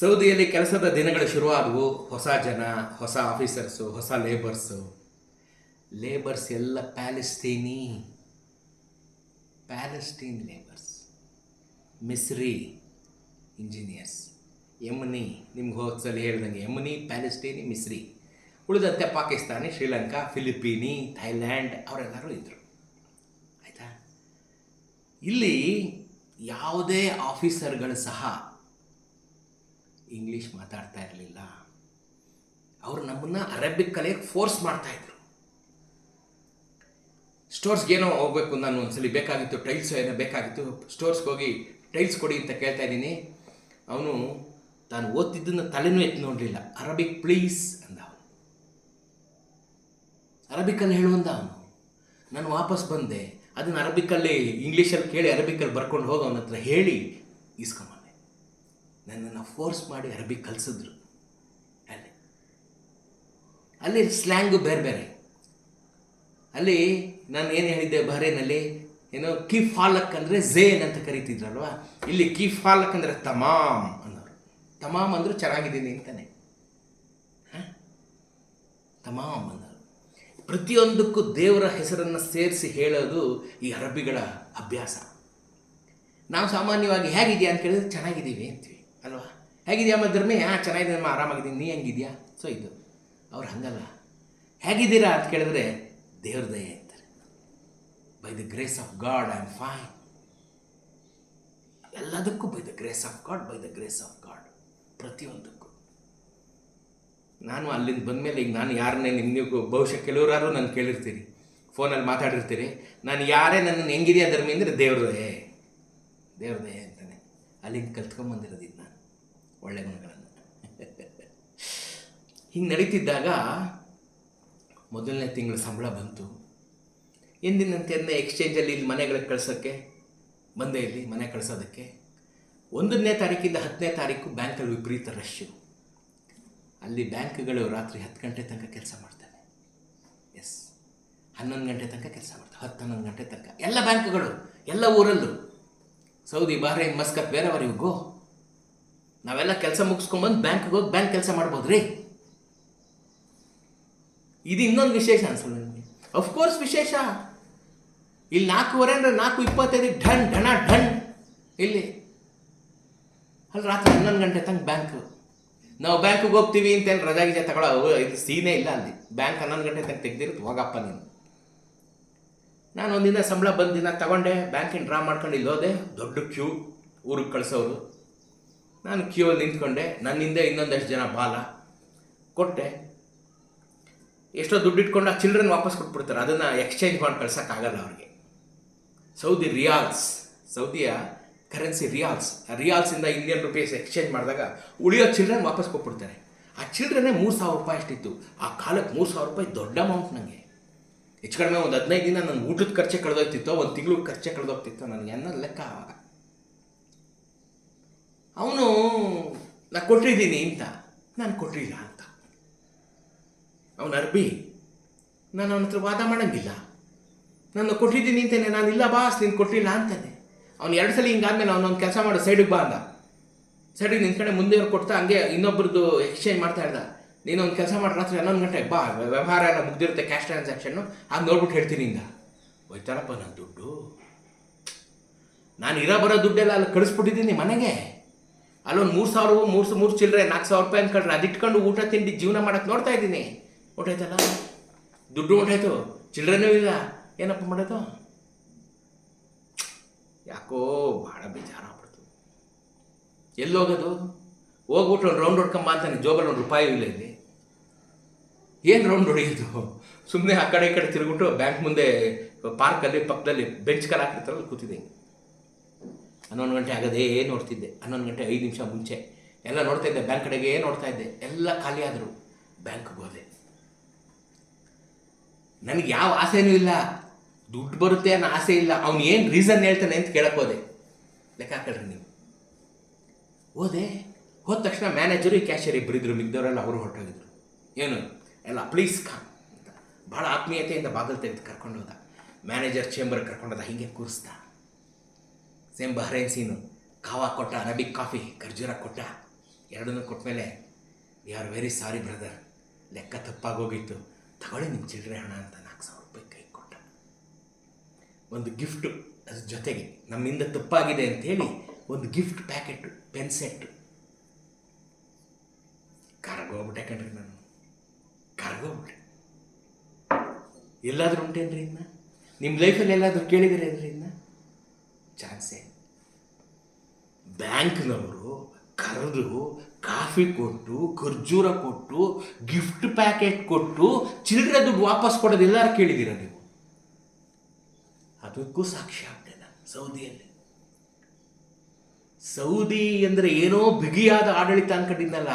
ಸೌದಿಯಲ್ಲಿ ಕೆಲಸದ ದಿನಗಳು ಶುರುವಾದವು. ಹೊಸ ಜನ, ಹೊಸ ಆಫೀಸರ್ಸು ಹೊಸ ಲೇಬರ್ಸು ಲೇಬರ್ಸ್ ಎಲ್ಲ ಪ್ಯಾಲೆಸ್ತೀನಿ. ಪ್ಯಾಲೆಸ್ಟೀನ್ ಲೇಬರ್ಸ್ ಮಿಸ್ರಿ ಇಂಜಿನಿಯರ್ಸ್ ಯಮನಿ ನಿಮ್ಗೆ ಹೋದ್ಸಲ ಹೇಳ್ದಂಗೆ ಯಮನಿ ಪ್ಯಾಲೆಸ್ಟೀನಿ ಮಿಸ್ರಿ ಉಳಿದಂತೆ ಪಾಕಿಸ್ತಾನಿ, ಶ್ರೀಲಂಕಾ ಫಿಲಿಪೀನಿ ಥೈಲ್ಯಾಂಡ್ ಅವರೆಲ್ಲರೂ ಇದ್ದರು ಆಯಿತಾ? ಇಲ್ಲಿ ಯಾವುದೇ ಆಫೀಸರ್ಗಳು ಸಹ ಇಂಗ್ಲೀಷ್ ಮಾತಾಡ್ತಾ ಇರಲಿಲ್ಲ. ಅವರು ನಮ್ಮನ್ನು ಅರೇಬಿಕ್ ಕಲಿಯೋಕ್ಕೆ ಫೋರ್ಸ್ ಮಾಡ್ತಾಯಿದ್ರು ಸ್ಟೋರ್ಸ್ಗೆ ಏನೋ ಹೋಗ್ಬೇಕು ನಾನು ಒಂದ್ಸಲಿ ಬೇಕಾಗಿತ್ತು ಟೈಲ್ಸ್ ಏನೋ ಬೇಕಾಗಿತ್ತು ಸ್ಟೋರ್ಸ್ಗೆ ಹೋಗಿ ಟೈಲ್ಸ್ ಕೊಡಿ ಅಂತ ಕೇಳ್ತಾ ಇದ್ದೀನಿ. ಅವನು ತಾನು ಓದ್ತಿದ್ದನ್ನು ತಲೆನೂ ಎತ್ತಿ ನೋಡಲಿಲ್ಲ. ಅರಬಿಕ್ ಪ್ಲೀಸ್ ಅಂದ ಅವನು ಅರಬಿಕಲ್ಲಿ ಹೇಳುವಂತ ಅವನು. ನಾನು ವಾಪಸ್ ಬಂದೆ. ಅದನ್ನು ಅರಬಿಕಲ್ಲಿ ಇಂಗ್ಲೀಷಲ್ಲಿ ಕೇಳಿ ಅರಬಿಕಲ್ಲಿ ಬರ್ಕೊಂಡು ಹೋಗಿ ಅವನ ಹತ್ರ ಹೇಳಿ ಇಸ್ಕೊಂಬಂದೆ ನನ್ನನ್ನು ಫೋರ್ಸ್ ಮಾಡಿ ಅರಬಿ ಕಲಿಸಿದ್ರು. ಅಲ್ಲಿ. ಅಲ್ಲಿ ಸ್ಲ್ಯಾಂಗು ಬೇರೆ ಬೇರೆ. ಅಲ್ಲಿ ನಾನು ಏನು ಹೇಳಿದ್ದೆ ಬಹರೇನಲ್ಲಿ? ಏನೋ ಕೀ ಫಾಲಕ್ ಅಂದರೆ ಝೇನ್ ಅಂತ ಕರಿತಿದ್ರಲ್ವಾ? ಇಲ್ಲಿ ಕೀ ಫಾಲಕ್ ಅಂದರೆ ತಮಾಮ್ ಅನ್ನೋರು. ತಮಾಮ್ ಅಂದರೂ ಚೆನ್ನಾಗಿದ್ದೀನಿ ಅಂತಾನೆ? ತಮಾಮ್ ಅನ್ನೋರು. ಪ್ರತಿಯೊಂದಕ್ಕೂ ದೇವರ ಹೆಸರನ್ನು ಸೇರಿಸಿ ಹೇಳೋದು ಈ ಅರಬಿಗಳ ಅಭ್ಯಾಸ. ನಾವು ಸಾಮಾನ್ಯವಾಗಿ ಹೇಗಿದೆಯಾ ಅಂತ ಕೇಳಿದ್ರೆ ಚೆನ್ನಾಗಿದ್ದೀವಿ ಅಂತೀವಿ. ಹೇಗಿದೆಯಾ ಅಮ್ಮ ಧರ್ಮಿ ಹಾಂ ಚೆನ್ನಾಗಿದೆ ಆರಾಮಾಗಿದ್ದೀನಿ. ನೀ ಹೆಂಗಿದ್ಯಾ? ಸೊ, ಇದು. ಅವ್ರು ಹಂಗಲ್ಲ. ಹೇಗಿದ್ದೀರಾ? ಅಂತ ಕೇಳಿದ್ರೆ, ದೇವ್ರ ದಯೆ ಅಂತಾರೆ. By the grace of God I am fine ಎಲ್ಲದಕ್ಕೂ by the grace of God by the grace of God ಪ್ರತಿಯೊಂದಕ್ಕೂ. ನಾನು ಅಲ್ಲಿಂದ ಬಂದಮೇಲೆ ಈಗ ನಾನು ಯಾರನ್ನೇ ನೀವು ಬಹುಶಃ ಕೆಲವರಾದ್ರು ನಾನು ಕೇಳಿರ್ತೀರಿ ಫೋನಲ್ಲಿ ಮಾತಾಡಿರ್ತೀರಿ. ನಾನು ಯಾರೇ ನನ್ನನ್ನು ಹೆಂಗಿದೆಯಾ ಧರ್ಮಿ ಅಂದರೆ ದೇವ್ರದೇ ದೇವ್ರದೇ ಅಂತಾನೆ. ಅಲ್ಲಿಂದ ಕಲ್ತ್ಕೊಂಬಂದಿರೋದು ಒಳ್ಳೆ ಗುಣಗಳನ್ನು. ಹಿಂಗೆ ನಡೀತಿದ್ದಾಗ ಮೊದಲನೇ ತಿಂಗಳ ಸಂಬಳ ಬಂತು. ಎಂದಿನಂತೆ ಅದನ್ನ ಎಕ್ಸ್ಚೇಂಜಲ್ಲಿ ಇಲ್ಲಿ ಮನೆಗಳಿಗೆ ಕಳ್ಸೋಕ್ಕೆ, ಬಂದೆ ಇಲ್ಲಿ ಮನೆ ಕಳ್ಸೋದಕ್ಕೆ. ಒಂದನೇ ತಾರೀಕಿಂದ ಹತ್ತನೇ ತಾರೀಕು ಬ್ಯಾಂಕಲ್ಲಿ ವಿಪರೀತ ರಶ್ಶು ಅಲ್ಲಿ ಬ್ಯಾಂಕ್ಗಳು ರಾತ್ರಿ ಹತ್ತು ಗಂಟೆ ತನಕ ಕೆಲಸ ಮಾಡ್ತವೆ. ಎಸ್ ಹನ್ನೊಂದು ಗಂಟೆ ತನಕ ಕೆಲಸ ಮಾಡ್ತವೆ. ಹತ್ತು ಹನ್ನೊಂದು ಗಂಟೆ ತನಕ. ಎಲ್ಲ ಬ್ಯಾಂಕ್ಗಳು, ಎಲ್ಲ ಊರಲ್ಲೂ. ಸೌದಿ, ಬಹ್ರೈನ್, ಮಸ್ಕತ್, ಬೇರೆಯವರಿಗೂ ಗೋ ನಾವೆಲ್ಲ ಕೆಲಸ ಮುಗಿಸ್ಕೊಂಬಂದು ಬ್ಯಾಂಕ್ಗೆ ಹೋಗಿ ಬ್ಯಾಂಕ್ ಕೆಲಸ ಮಾಡ್ಬೋದು ರೀ. ಇದು ಇನ್ನೊಂದು ವಿಶೇಷ ಅನ್ಸಲ್ಲ ನನಗೆ. ಅಫ್ಕೋರ್ಸ್ ವಿಶೇಷ. ಇಲ್ಲಿ ನಾಲ್ಕೂವರೆ ಅಂದರೆ ನಾಲ್ಕು ಇಪ್ಪತ್ತೈದಕ್ಕೆ ಢಣ್, ಢಣ, ಢಣ್. ಇಲ್ಲಿ. ಅಲ್ಲಿ ರಾತ್ರಿ ಹನ್ನೊಂದು ಗಂಟೆ ತನಕ ಬ್ಯಾಂಕ್. ನಾವು ಬ್ಯಾಂಕಿಗೆ ಹೋಗ್ತೀವಿ ಅಂತೇಳಿ ರಜಾ ಗಿಜಾ ತಗೊಳ್ಳೋ ಇದು ಸೀನೇ ಇಲ್ಲ ಅಲ್ಲಿ. ಬ್ಯಾಂಕ್ ಹನ್ನೊಂದು ಗಂಟೆ ತನಕ ತೆಗ್ದಿರುತ್ತೆ, ಹೋಗಪ್ಪ ನೀನು. ನಾನು ಒಂದಿನ ಸಂಬಳ ಬಂದಿನ ತಗೊಂಡೆ, ಬ್ಯಾಂಕಿನ ಡ್ರಾ ಮಾಡ್ಕೊಂಡು ಇಲ್ಲಿ ಹೋದೆ, ದೊಡ್ಡ ಕ್ಯೂ ಊರಿಗೆ ಕಳಿಸೋರು. ನಾನು ಕ್ಯೂ ಅಲ್ಲಿ ನಿಂತ್ಕೊಂಡೆ ನನ್ನ ಹಿಂದೆ ಇನ್ನೊಂದಷ್ಟು ಜನ ಬಾಲ ಕೊಟ್ಟೆ. ಎಷ್ಟೋ ದುಡ್ಡು ಇಟ್ಕೊಂಡು ಆ ಚಿಲ್ಡ್ರನ್ ವಾಪಸ್ ಕೊಟ್ಬಿಡ್ತಾರೆ. ಅದನ್ನು ಎಕ್ಸ್ಚೇಂಜ್ ಮಾಡಿ ಕಳ್ಸೋಕ್ಕಾಗಲ್ಲ ಅವ್ರಿಗೆ. ಸೌದಿ ರಿಯಾಲ್ಸ್ ಸೌದಿಯ ಕರೆನ್ಸಿ ರಿಯಾಲ್ಸ್ ಆ ರಿಯಾಲ್ಸಿಂದ ಇಂಡಿಯನ್ ರುಪೀಸ್ ಎಕ್ಸ್ಚೇಂಜ್ ಮಾಡಿದಾಗ ಉಳಿಯೋ ಚಿಲ್ಡ್ರನ್ ವಾಪಸ್ ಕೊಟ್ಬಿಡ್ತಾರೆ. ಆ ಚಿಲ್ಡ್ರನ್ನೇ ಮೂರು ಸಾವಿರ ರೂಪಾಯಿ ಅಷ್ಟಿತ್ತು. ಆ ಕಾಲಕ್ಕೆ ಮೂರು ಸಾವಿರ ರೂಪಾಯಿ ದೊಡ್ಡ ಅಮೌಂಟ್ ನನಗೆ ಹೆಚ್ಚು ಕಡಿಮೆ ಒಂದು ಹದಿನೈದು ದಿನ ನನ್ನ ಊಟದ ಖರ್ಚೆ ಕಳೆದೋಗ್ತಿತ್ತು, ಒಂದು ತಿಂಗಳು ಖರ್ಚೆ ಕಳೆದೋಗ್ತಿತ್ತು, ನನಗೆ ಅನ್ನೋದು ಲೆಕ್ಕ ಅವನು ನಾನು ಕೊಟ್ಟಿದ್ದೀನಿ ಅಂತ. ನಾನು ಕೊಟ್ಟಿಲ್ಲ ಅಂತ. ಅವನು ಅರ್ಬಿ, ನಾನು ಅವನ ಹತ್ರ ವಾದ ಮಾಡಂಗಿಲ್ಲ. ನಾನು ಕೊಟ್ಟಿದ್ದೀನಿ ಅಂತಾನೆ, ನಾನು ಇಲ್ಲ ಬಾಸ್, ನೀನು ಕೊಟ್ಟಿಲ್ಲ ಅಂತಾನೆ. ಅವ್ನು ಎರಡು ಸಲ ಹಿಂಗಾದ್ಮೇಲೆ ಅವನೊಂದು ಕೆಲಸ ಮಾಡು, ಸೈಡಿಗೆ ಬಾ ಅಂದ. ಸೈಡಿಗೆ ಕಡೆ ಮುಂದೆ ಕೊಡ್ತಾ ಹಂಗೆ ಇನ್ನೊಬ್ರದ್ದು ಎಕ್ಸ್ಚೇಂಜ್ ಮಾಡ್ತಾ ಇದ್ದ. ನೀನು ಒಂದು ಕೆಲಸ ಮಾಡಿ, ರಾತ್ರಿ ಹನ್ನೊಂದು ಗಂಟೆಗೆ ಬಾ ವ್ಯವಹಾರ ಎಲ್ಲ ಮುಗ್ದಿರುತ್ತೆ ಕ್ಯಾಶ್ ಟ್ರಾನ್ಸಾಕ್ಷನ್ನು ಹಾಗೆ ನೋಡ್ಬಿಟ್ಟು ಹೇಳ್ತೀನಿ ಇಂದ. ಹೋಯ್ತಾರಪ್ಪ ನನ್ನ ದುಡ್ಡು. ನಾನು ಇರೋ ಬರೋ ದುಡ್ಡೆಲ್ಲ ಅಲ್ಲಿ ಕಳಿಸ್ಬಿಟ್ಟಿದ್ದೀನಿ ಮನೆಗೆ. ಅಲ್ಲೊಂದು ಮೂರು ಸಾವಿರ ಮೂರು ಮೂರು ಚಿಲ್ಲರೆ, ನಾಲ್ಕು ಸಾವಿರ ರೂಪಾಯಿ ಅನ್ಕೊಂಡ್ರೆ ಅದಿಟ್ಕೊಂಡು ಊಟ ತಿಂಡಿ ಜೀವನ ಮಾಡಕ್ಕೆ ನೋಡ್ತಾ ಇದ್ದೀನಿ. ಹೊಟ್ಟಾಯ್ತಲ್ಲ ದುಡ್ಡು ಹೊಂಟಾಯ್ತು ಚಿಲ್ಡ್ರನೂ ಇಲ್ಲ. ಏನಪ್ಪ ಮಾಡೋದು? ಯಾಕೋ ಭಾಳ ಬೇಜಾರಾಗ್ಬಿಡ್ತು. ಎಲ್ಲಿ ಹೋಗೋದು? ಹೋಗ್ಬಿಟ್ಟು ಒಂದು ರೌಂಡ್ ಹೊಡ್ಕೊಂಬ ಅಂತಾನೆ. ಜೋಬಲ್ಲಿ ಒಂದು ರೂಪಾಯಿ ಇಲ್ಲ ಇಲ್ಲಿ. ಏನು ರೌಂಡ್ ಹೊಡೆಯೋದು? ಸುಮ್ಮನೆ ಆ ಕಡೆ ಈ ಕಡೆ ತಿರುಗ್ಬಿಟ್ಟು ಬ್ಯಾಂಕ್ ಮುಂದೆ ಪಾರ್ಕಲ್ಲಿ ಪಕ್ಕದಲ್ಲಿ ಬೆಂಚ್ ಕಾಲ ಹಾಕಿರ್ತಾರಲ್ಲ ಕೂತಿದ್ದೆ ಹನ್ನೊಂದು ಗಂಟೆ ಆಗದೇ ನೋಡ್ತಿದ್ದೆ. ಹನ್ನೊಂದು ಗಂಟೆ ಐದು ನಿಮಿಷ ಮುಂಚೆ. ಎಲ್ಲ ನೋಡ್ತಾ ಇದ್ದೆ, ಬ್ಯಾಂಕ್ ಕಡೆಗೆ ನೋಡ್ತಾ ಇದ್ದೆ. ಎಲ್ಲ ಖಾಲಿ ಆದರು. ಬ್ಯಾಂಕ್ಗೆ ಹೋದೆ. ನನಗೆ ಯಾವ ಆಸೆನೂ ಇಲ್ಲ. ದುಡ್ಡು ಬರುತ್ತೆ ಅನ್ನೋ ಆಸೆ ಇಲ್ಲ. ಅವ್ನು ಏನು ರೀಸನ್ ಹೇಳ್ತಾನೆ ಅಂತ ಕೇಳಕ್ಕೆ ಹೋದೆ. ಲೆಕ್ಕ ಹಾಕಳ್ರಿ ನೀವು. ಹೋದೆ. ಹೋದ ತಕ್ಷಣ ಮ್ಯಾನೇಜರು ಕ್ಯಾಶಿಯರ್ ಇಬ್ಬರಿದ್ರು ಮಿಗ್ದವರೆಲ್ಲ ಅವರು ಹೊರಟೋಗಿದ್ರು. ಏನು? ಎಲ್ಲ ಪ್ಲೀಸ್ ಕಾ ಅಂತ. ಭಾಳ ಆತ್ಮೀಯತೆಯಿಂದ ಬಾಗಿಲು ತೆಗೆದು ಕರ್ಕೊಂಡು ಹೋದ. ಮ್ಯಾನೇಜರ್ ಚೇಂಬರ್ ಕರ್ಕೊಂಡೋದ ಹೀಗೆ ಕೂರಿಸ್ದ. ಸೇಮ್ ಬಹ್ರೈನ್ ಸೀನು. ಕಾವಾ ಕೊಟ್ಟ ಅರಬಿಕ್ ಕಾಫಿ, ಖರ್ಜೂರ ಕೊಟ್ಟ. ಎರಡನ್ನೂ ಕೊಟ್ಮೇಲೆ we are very sorry brother ಲೆಕ್ಕ ತಪ್ಪಾಗೋಗಿತ್ತು ತಗೊಳ್ಳಿ ನಿಮ್ಮ ಚಿಲ್ಲರೆ ಹಣ ಅಂತ ನಾಲ್ಕು ಸಾವಿರ ರೂಪಾಯಿ ಕೈ ಕೊಟ್ಟ. ಒಂದು ಗಿಫ್ಟು ಅದ್ರ ಜೊತೆಗೆ, ನಮ್ಮಿಂದ ತಪ್ಪಾಗಿದೆ ಅಂಥೇಳಿ ಒಂದು ಗಿಫ್ಟ್ ಪ್ಯಾಕೆಟು ಪೆನ್ ಸೆಟ್ ಕರಗೋಗ್ಬಿಟ್ಟೆ ಕಣ್ರಿ ನಾನು. ಕರಗೋಗ್ಬಿಟ್ಟೆ ಎಲ್ಲಾದರೂ ಉಂಟೇನ್ರಿ ಇನ್ನು? ನಿಮ್ಮ ಲೈಫಲ್ಲಿ ಎಲ್ಲಾದರೂ ಕೇಳಿದಿರೇನ್ರಿ ಇನ್ನು? ಚಾನ್ಸೇ. ಬ್ಯಾಂಕ್ನವರು ಕರೆದು ಕಾಫಿ ಕೊಟ್ಟು, ಖರ್ಜೂರ ಕೊಟ್ಟು, ಗಿಫ್ಟ್ ಪ್ಯಾಕೆಟ್ ಕೊಟ್ಟು ಚಿಲ್ಲರೆ ದುಡ್ಡು ವಾಪಸ್ ಕೊಡೋದು ಎಲ್ಲರೂ ಕೇಳಿದ್ದೀರ ನೀವು? ಅದಕ್ಕೂ ಸಾಕ್ಷಿ ಆಗ್ತದೆ ನಾನು ಸೌದಿಯಲ್ಲಿ. ಸೌದಿ ಅಂದರೆ ಏನೋ ಬಿಗಿಯಾದ ಆಡಳಿತ ಅನ್ಕೊಂಡಿದ್ನಲ್ಲ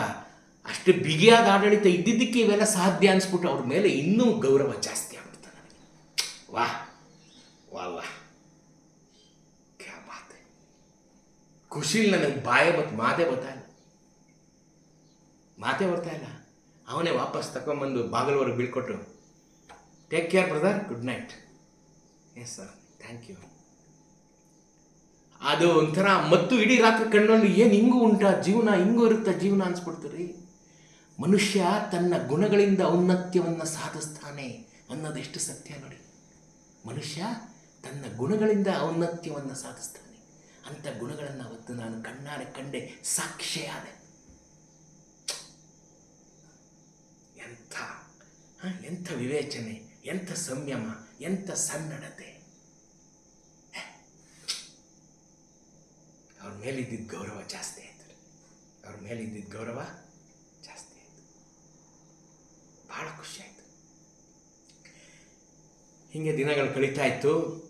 ಅಷ್ಟು ಬಿಗಿಯಾದ ಆಡಳಿತ ಇದ್ದಿದ್ದಕ್ಕೆ ಇವೆಲ್ಲ ಸಾಧ್ಯ ಅನ್ಸ್ಬಿಟ್ಟು ಅವ್ರ ಮೇಲೆ ಇನ್ನೂ ಗೌರವ ಜಾಸ್ತಿ ಆಗ್ಬಿಡ್ತಾನೆ ವಾಹ್ ವಾ ವಾ ಕ್ಯಾ ಬಾತ್ ಹೈ. ಖುಷಿಲಿ ನನಗೆ ಬಾಯ ಬತ್, ಮಾತೇ ಬರ್ತಾ ಇಲ್ಲ. ಮಾತೇ ಬರ್ತಾ ಇಲ್ಲ. ಅವನೇ ವಾಪಸ್ ತಗೊಂಬಂದು ಬಾಗಿಲವರೆಗೆ ಬೀಳ್ಕೊಟ್ಟು take care brother good night yes sir thank you ಅದು ಒಂಥರ ಮತ್ತು ಇಡೀ ರಾತ್ರಿ ಕಣ್ಣಲ್ಲಿ ಏನು ಹಿಂಗೂ ಉಂಟಾ? ಜೀವನ ಹಿಂಗೂ ಇರುತ್ತಾ? ಜೀವನ ಅನ್ಸ್ಬಿಡ್ತೀರಿ ಮನುಷ್ಯ ತನ್ನ ಗುಣಗಳಿಂದ ಔನ್ನತ್ಯವನ್ನು ಸಾಧಿಸ್ತಾನೆ ಅನ್ನೋದೆಷ್ಟು ಸತ್ಯ ನೋಡಿ. ಮನುಷ್ಯ ತನ್ನ ಗುಣಗಳಿಂದ ಔನ್ನತ್ಯವನ್ನು ಸಾಧಿಸ್ತಾನೆ. ಅಂಥ ಗುಣಗಳನ್ನು ಅವತ್ತು ನಾನು ಕಣ್ಣಾರೆ ಕಂಡೆ ಸಾಕ್ಷಿಯಾದೆ ಎಂಥ ಎಂಥ ವಿವೇಚನೆ, ಎಂಥ ಸಂಯಮ, ಎಂಥ ಸನ್ನಡತೆ. ಅವ್ರ ಮೇಲಿದ್ದಿದ್ದ ಗೌರವ ಜಾಸ್ತಿ ಆಯ್ತು. ಅವ್ರ ಮೇಲಿದ್ದಿದ್ದ ಗೌರವ ಜಾಸ್ತಿ ಆಯಿತು. ಭಾಳ ಖುಷಿ ಆಯ್ತು. ಹೀಗೆ ದಿನಗಳು ಕಳೀತಾ ಇತ್ತು.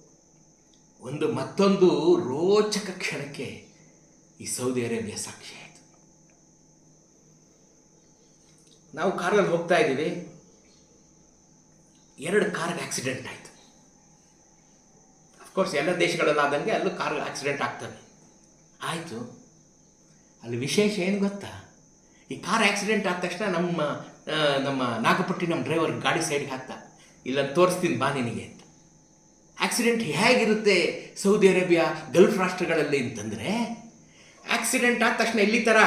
ಒಂದು ಮತ್ತೊಂದು ರೋಚಕ ಕ್ಷಣಕ್ಕೆ ಈ ಸೌದಿ ಅರೇಬಿಯಾ ಸಾಕ್ಷಿ ಆಯಿತು. ನಾವು ಕಾರಲ್ಲಿ ಹೋಗ್ತಾ ಇದ್ದೀವಿ. ಎರಡು ಕಾರ್ಗೆ ಆಕ್ಸಿಡೆಂಟ್ ಆಯಿತು. ಅಫ್ಕೋರ್ಸ್ ಎಲ್ಲ ದೇಶಗಳಲ್ಲಾದಂಗೆ ಅಲ್ಲೂ ಕಾರ್ ಆಕ್ಸಿಡೆಂಟ್ ಆಗ್ತವೆ. ಆಯಿತು. ಅಲ್ಲಿ ವಿಶೇಷ ಏನು ಗೊತ್ತಾ? ಈ ಕಾರ್ ಆಕ್ಸಿಡೆಂಟ್ ಆದ ತಕ್ಷಣ ನಮ್ಮ ನಮ್ಮ ನಾಗಪಟ್ಟಿ ನಮ್ಮ ಡ್ರೈವರ್ ಗಾಡಿ ಸೈಡ್ಗೆ ಹಾಕ್ತಾ ಇಲ್ಲ ತೋರಿಸ್ತೀನಿ ಬಾ ನಿನಗೆ. ಆಕ್ಸಿಡೆಂಟ್ ಹೇಗಿರುತ್ತೆ ಸೌದಿ ಅರೇಬಿಯಾ ಗಲ್ಫ್ ರಾಷ್ಟ್ರಗಳಲ್ಲಿ ಅಂತಂದರೆ ಆಕ್ಸಿಡೆಂಟ್ ಆದ ತಕ್ಷಣ ಇಲ್ಲಿ ಥರ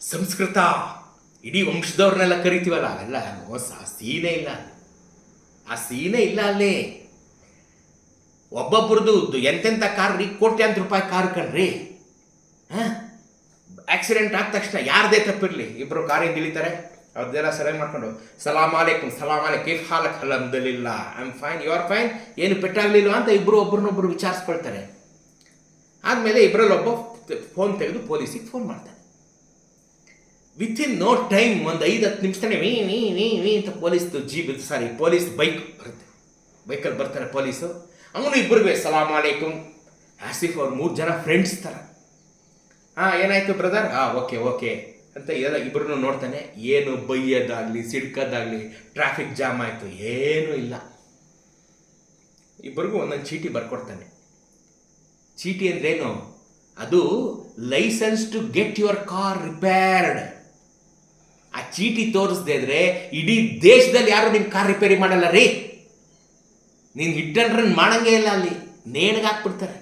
ಸಂಸ್ಕೃತ. ಇಡೀ ವಂಶದವ್ರನ್ನೆಲ್ಲ ಕರಿತೀವಲ್ಲ, ಅವೆಲ್ಲ ಹೊಸ ಆ ಸೀನೇ ಇಲ್ಲ. ಆ ಸೀನೇ ಇಲ್ಲ ಅಲ್ಲಿ. ಒಬ್ಬೊಬ್ರದ್ದು ಎಂತೆಂಥ ಕಾರ್ ರೀ ಕೋಟ್ಯಾಂತರ ರೂಪಾಯಿ ಕಾರ್ ಕಣ್ರಿ. ಹಾಂ? ಆಕ್ಸಿಡೆಂಟ್ ಆದ ತಕ್ಷಣ ಯಾರದೇ ತಪ್ಪಿರಲಿ ಇಬ್ಬರು ಕಾರಿಂದ ಇಳಿತಾರೆ. ಅವ್ರದ್ದೆಲ್ಲ ಸರಿಯಾಗಿ ಮಾಡ್ಕೊಂಡು, ಸಲಾಮ್ ಅಲೈಕುಮ್, ಸಲಾಮ್ ಅಲೈಕ್ ಇಫ್ ಹಾಲಕ್ ಅಲಮ್ದಲಿಲ್ಲ I am fine you are fine ಏನು ಪೆಟ್ಟಾಗಲಿಲ್ಲ ಅಂತ ಇಬ್ಬರು ಒಬ್ರನ್ನೊಬ್ರು ವಿಚಾರಿಸ್ಕೊಳ್ತಾರೆ. ಆದಮೇಲೆ ಇಬ್ಬರಲ್ಲಿ ಒಬ್ಬ ಫೋನ್ ತೆಗೆದು ಪೊಲೀಸಿಗೆ ಫೋನ್ ಮಾಡ್ತಾನೆ. ವಿತ್ ಇನ್ ನೋ ಟೈಮ್ ಒಂದು ಐದು ಹತ್ತು ನಿಮಿಷನೇ ವೀ ವೀ ವೀ ವೀ ಅಂತ ಪೊಲೀಸ್ದು ಜೀಪ್ ಸಾರಿ ಪೊಲೀಸ್ ಬೈಕ್ ಬರುತ್ತೆ. ಬೈಕಲ್ಲಿ ಬರ್ತಾರೆ ಪೊಲೀಸು. ಅವನು ಇಬ್ಬರಿಗೆ ಸಲಾಮ್ ಅಲೈಕುಮ್. ಆಸಿಫ್ ಅವ್ರು ಮೂರು ಜನ ಫ್ರೆಂಡ್ಸ್ ಥರ. ಹಾಂ, ಏನಾಯಿತು ಬ್ರದರ್ ಹಾಂ ಓಕೆ ಓಕೆ ಅಂತ ಎಲ್ಲ ಇಬ್ಬರನ್ನು ನೋಡ್ತಾನೆ, ಏನು ಬೈಯೋದಾಗಲಿ, ಸಿಡ್ಕೋದಾಗಲಿ ಟ್ರಾಫಿಕ್ ಜಾಮ್ ಆಯಿತು, ಏನೂ ಇಲ್ಲ. ಇಬ್ಬರಿಗೂ ಒಂದೊಂದು ಚೀಟಿ ಬರ್ಕೊಡ್ತಾನೆ. ಚೀಟಿ ಅಂದ್ರೇನು? ಅದು licence to get your car repaired ಆ ಚೀಟಿ ತೋರಿಸ್ದೆ ಇದ್ರೆ ಇಡೀ ದೇಶದಲ್ಲಿ ಯಾರು ನಿಮ್ಮ ಕಾರ್ ರಿಪೇರಿ ಮಾಡಲ್ಲ ರೀ? ನೀನು ಹಿಟ್ ಅಂಡ್ ರನ್ ಮಾಡಂಗೇ ಇಲ್ಲ ಅಲ್ಲಿ. ನೇಣಿಗೆ ಹಾಕ್ಬಿಡ್ತಾರೆ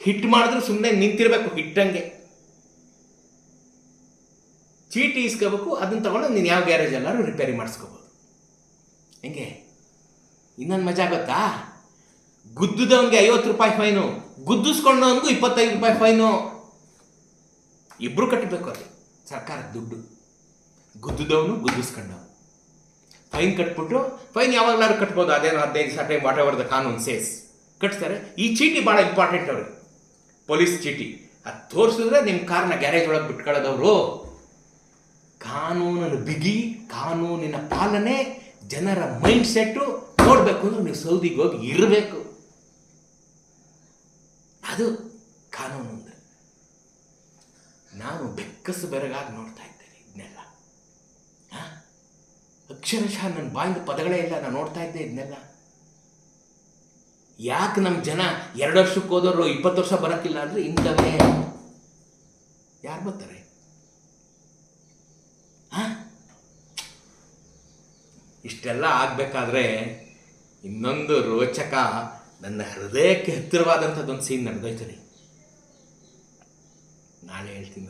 ಹಿಟ್ ಮಾಡಿದ್ರೆ ಸುಮ್ಮನೆ ನಿಂತಿರಬೇಕು ಹಿಟ್ಟಂಗೆ ಚೀಟಿ ಇಸ್ಕೋಬೇಕು, ಅದನ್ನ ತಗೊಂಡು ನೀನು ಯಾವ ಗ್ಯಾರೇಜ್ ಎಲ್ಲರೂ ರಿಪೇರಿ ಮಾಡಿಸ್ಕೋಬೋದು. ಹೆಂಗೆ? ಇನ್ನೊಂದು ಮಜಾ ಗೊತ್ತಾ? ಗುದ್ದುದವನಿಗೆ ಐವತ್ತು ರೂಪಾಯಿ ಫೈನು ಗುದ್ದಿಸ್ಕೊಂಡವನಿಗೂ ಇಪ್ಪತ್ತೈದು ರೂಪಾಯಿ ಫೈನು ಇಬ್ಬರು ಕಟ್ಟಬೇಕು ಅಲ್ಲಿ. ಸರ್ಕಾರದ ದುಡ್ಡು. ಗುದ್ದುದವನು ಗುದ್ದಿಸ್ಕೊಂಡವನು. ಫೈನ್ ಕಟ್ಬಿಟ್ಟು ಫೈನ್ ಯಾವಾಗಲಾರು ಕಟ್ಬೋದು. ಅದೇನೋ ಹದಿನೈದು ಸಾವಿರ ವಾಟ್ ಎವರ್ ದ ಕಾನೂನು ಸೇಸ್ ಕಟ್ತಾರೆ ಈ ಚೀಟಿ ಭಾಳ ಇಂಪಾರ್ಟೆಂಟ್ ಅವ್ರಿಗೆ. ಪೊಲೀಸ್ ಚೀಟಿ. ಅದು ತೋರಿಸಿದ್ರೆ ನಿಮ್ಮ ಕಾರ್ನ ಗ್ಯಾರೇಜ್ ಒಳಗೆ ಬಿಟ್ಕೊಳ್ಳೋದವರು ಕಾನೂನನ್ನು ಬಿಗಿ, ಕಾನೂನಿನ ಪಾಲನೆ ಜನರ ಮೈಂಡ್ ಸೆಟ್ಟು ನೋಡಬೇಕು ಅಂದ್ರೆ ನೀವು ಸೌದಿಗೆ ಹೋಗಿ ಇರಬೇಕು. ಅದು ಕಾನೂನು ಅಂದರೆ. ನಾನು ಬೆಕ್ಕಸು ಬೆರಗಾಗಿ ನೋಡ್ತಾ ಇದ್ದೇನೆ ಇದನ್ನೆಲ್ಲ? ಅಕ್ಷರಶಃ ನನ್ನ ಬಾಯಿಂದ ಪದಗಳೇ ಇಲ್ಲ, ನಾನು ನೋಡ್ತಾ ಇದ್ದೆ ಇದನ್ನೆಲ್ಲ. ಯಾಕೆ ನಮ್ಮ ಜನ ಎರಡು ವರ್ಷಕ್ಕೆ ಹೋದವರು ಇಪ್ಪತ್ತು ವರ್ಷ ಬರೋಕ್ಕಿಲ್ಲ ಅಂದರೆ ಇಂಥವೇ? ಯಾರು ಬರ್ತಾರೆ ಆ? ಇಷ್ಟೆಲ್ಲ ಆಗಬೇಕಾದ್ರೆ ಇನ್ನೊಂದು ರೋಚಕ ನನ್ನ ಹೃದಯಕ್ಕೆ ಹತ್ತಿರವಾದಂಥದ್ದೊಂದು ಸೀನ್ ನಡೆದೋಯ್ತು ರೀ ನಾಳೆ ಹೇಳ್ತೀನಿ